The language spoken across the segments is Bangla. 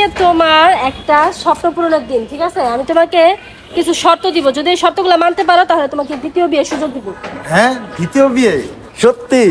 আজকে তোমার একটা স্বপ্ন পূরণের দিন, ঠিক আছে? আমি তোমাকে কিছু শর্ত দিব। যদি এই শর্তগুলো মানতে পারো, তাহলে তোমাকে দ্বিতীয় বিয়ে সুযোগ দিব। হ্যাঁ দ্বিতীয় বিয়ে? সত্যি?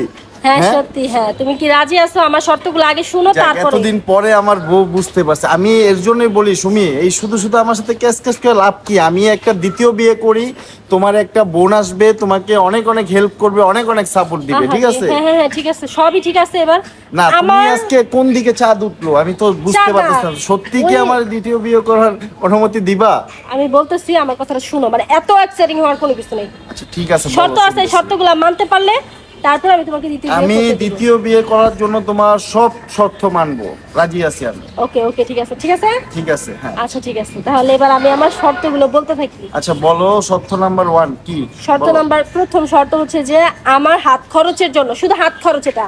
হ্যাঁ সত্যি হ্যাঁ। তুমি কি রাজি আছো? আমার শর্তগুলো আগে শুনো তারপরে। এতদিন পরে আমার বউ বুঝতে পারছে। আমি এর জন্যই বলি সুমি এই শুধু শুধু আমার সাথে ক্যাশ ক্যাশ করে লাভ কি? আমি একটা দ্বিতীয় বিয়ে করি তোমার একটা বোন আসবে তোমাকে অনেক অনেক হেল্প করবে অনেক অনেক সাপোর্ট দিবে ঠিক আছে? হ্যাঁ হ্যাঁ হ্যাঁ ঠিক আছে। সবই ঠিক আছে এবার। না তুমি আজকে কোন দিকে চাঁদ উঠল? আমি তো বুঝতে পারতেছি না। সত্যি কি আমার দ্বিতীয় বিয়ে করার অনুমতি দিবা? আমি বলতেছি আমার কথাটা শুনো। মানে এত এক্সাইটিং হওয়ার কোনো কিছু নেই। আচ্ছা ঠিক আছে শর্ত আছে শর্তগুলো মানতে পারলে তারপর আমি তোমাকে দ্বিতীয় আমি দ্বিতীয় বিয়ে করার জন্য তোমার সব শর্ত মানবো। রাজি আছি আমি। ওকে ওকে ঠিক আছে ঠিক আছে? ঠিক আছে হ্যাঁ। আচ্ছা ঠিক আছে। তাহলে এবার আমি আমার শর্তগুলো বলতে থাকি। আচ্ছা বলো শর্ত নাম্বার ওয়ান কি? শর্ত নাম্বার প্রথম শর্ত হচ্ছে যে আমার হাত খরচের জন্য শুধু হাত খরচ এটা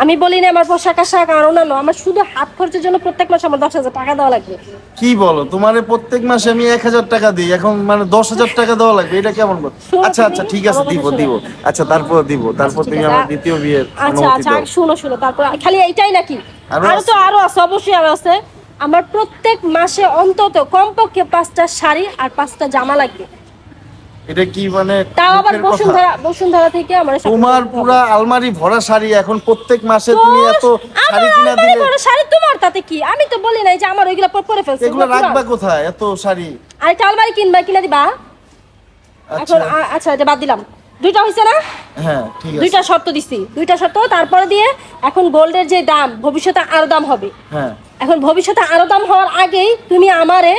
আমি বলি না আমার পোশাক আশাক আর অন্যান্য আমার শুধু হাত খরচের জন্য প্রত্যেক মাসে আমার দশ হাজার টাকা দেওয়া লাগবে। কি বলো? তোমার প্রত্যেক মাসে আমি এক হাজার টাকা দিই এখন মানে দশ হাজার টাকা দেওয়া লাগবে এটা কেমন কথা? আচ্ছা আচ্ছা ঠিক আছে দিব দিব। আচ্ছা তারপর দিব তারপর তুমি আমার দ্বিতীয় বিয়ের আচ্ছা আচ্ছা শুনো শুনো তারপর খালি এইটাই নাকি? আরও তো আছে? আরও আছে অবশ্যই আরও আছে। আমার প্রত্যেক মাসে অন্তত কমপক্ষে পাঁচটা শাড়ি আর পাঁচটা জামা লাগবে। এটা কি মানে তাও আবার বসুন্ধরা বসুন্ধরা থেকে আমার তোমার। পুরা আলমারি ভরা শাড়ি এখন প্রত্যেক মাসে তুমি এত শাড়ি কিনা দিলে শাড়ি তোমার তাতে কি? আমি তো বলি নাই যে আমার ওইগুলো পরে- ফেলছে এগুলো রাখবা কোথায় এত শাড়ি? আরেকটা আলমারি কিনবা কিনা দিবা। আচ্ছা। এখন আচ্ছা এটা বাদ দিলাম। দুইটা হয়েছে না? হ্যাঁ ঠিক আছে। দুইটা শর্ত দিছি। দুইটা শর্ত তারপরে দিয়ে এখন গোল্ডের যে দাম ভবিষ্যতে আরও দাম হবে। হ্যাঁ। এখন ভবিষ্যতে আরও দাম হওয়ার আগেই তুমি আমারে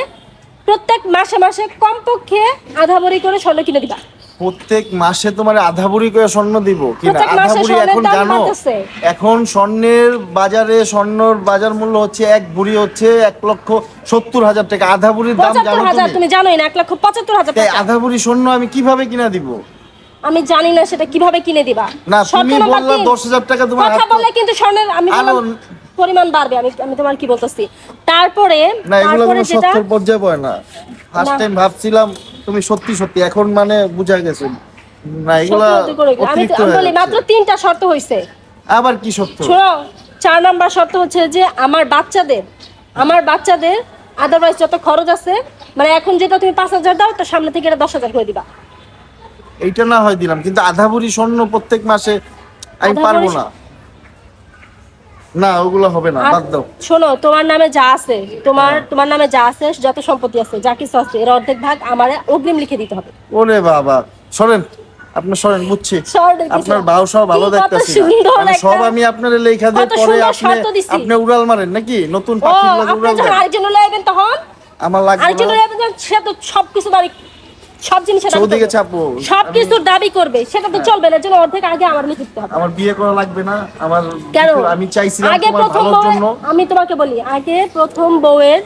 প্রত্যেক মাসে মাসে কমপক্ষে আধা ভরি করে স্বর্ণ কিনে দিবা। প্রত্যেক মাসে তোমার আধা ভরি করে স্বর্ণ দিব। কিনা প্রত্যেক আধা ভরি স্বর্ণের এখন দাম জানো বাড়তেছে। এখন স্বর্ণের বাজারে স্বর্ণর বাজার মূল্য হচ্ছে এক ভরি হচ্ছে এক লক্ষ সত্তর হাজার টাকা। আধা ভরির দাম পঁচাত্তর জানো হাজার তুমি? তুমি জানোই না এক লক্ষ পঁচাত্তর হাজার তাই টাকা। আধা ভরি স্বর্ণ আমি কীভাবে কিনা দিব? আমি জানি না সেটা কীভাবে কিনে দিবা। না তুমি নাম্বার বললা তিন। দশ হাজার টাকা তোমার কথা হাতে- বললে কিন্তু স্বর্ণের আমি আরো- বললাম পরিমাণ বাড়বে আমি আমি তোমার কি বলতেছি? তারপরে না এগুলো কোনো সত্যর পর্যায়ে পড়ে না। ফার্স্ট টাইম ভাবছিলাম তুমি সত্যি সত্যি। এখন মানে বুঝা গেছে। না এগুলা আমি বলি মাত্র তিনটা শর্ত হয়েছে আবার কি সত্য শোনো চার নাম্বার শর্ত হচ্ছে যে আমার বাচ্চাদের আমার বাচ্চাদের আদারওয়াইজ যত খরচ আছে মানে এখন যেটা তুমি পাঁচ হাজার দাও তার সামনে থেকে এটা দশ হাজার করে দিবা। এইটা না হয় দিলাম কিন্তু আধা ভরি স্বর্ণ প্রত্যেক মাসে আমি পারব না। না ওগুলো হবে না বাদ দাও। শোনো তোমার নামে যা আছে তোমার তোমার নামে যা আছে যত সম্পত্তি আছে যা কিছু আছে এর অর্ধেক ভাগ আমার অগ্রিম লিখে দিতে হবে। ওরে বাবা সরেন আপনার সরেন বুঝছি। আপনার বাউ সব ভালো দেখতেছি। মানে সব আমি আপনার লেখা দিয়ে পরে আপনি আপনি উড়াল মারেন নাকি? নতুন আপনি উড়াল দেন আরেকজন লাইবেন তখন? আমার লাগবে আরেকজন লাইবেন সে তো সবকিছু দাবি সব জিনিসের চৌদিকে করবে। চাপো সবকিছুর দাবি করবে। সেটা তো চলবে না জন্য অর্ধেক আগে আমার লিখে দিতে হবে। আমার বিয়ে করা লাগবে না। আমার কেন? আমি চাইছিলাম আগে প্রথম আমি তোমাকে বলি আগে প্রথম বউয়ের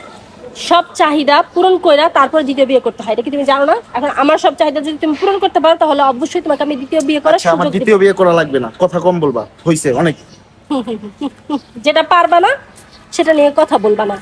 সব চাহিদা পূরণ কইরা তারপর দ্বিতীয় বিয়ে করতে হয়। এটা কি তুমি জানো না? এখন আমার সব চাহিদা যদি তুমি পূরণ করতে পারো তাহলে অবশ্যই তোমাকে আমি দ্বিতীয় বিয়ে করার আচ্ছা আমার সুযোগ দ্বিতীয় বিয়ে করা লাগবে না। কথা কম বলবা। হইছে অনেক। যেটা পারবা না সেটা নিয়ে কথা বলবা না।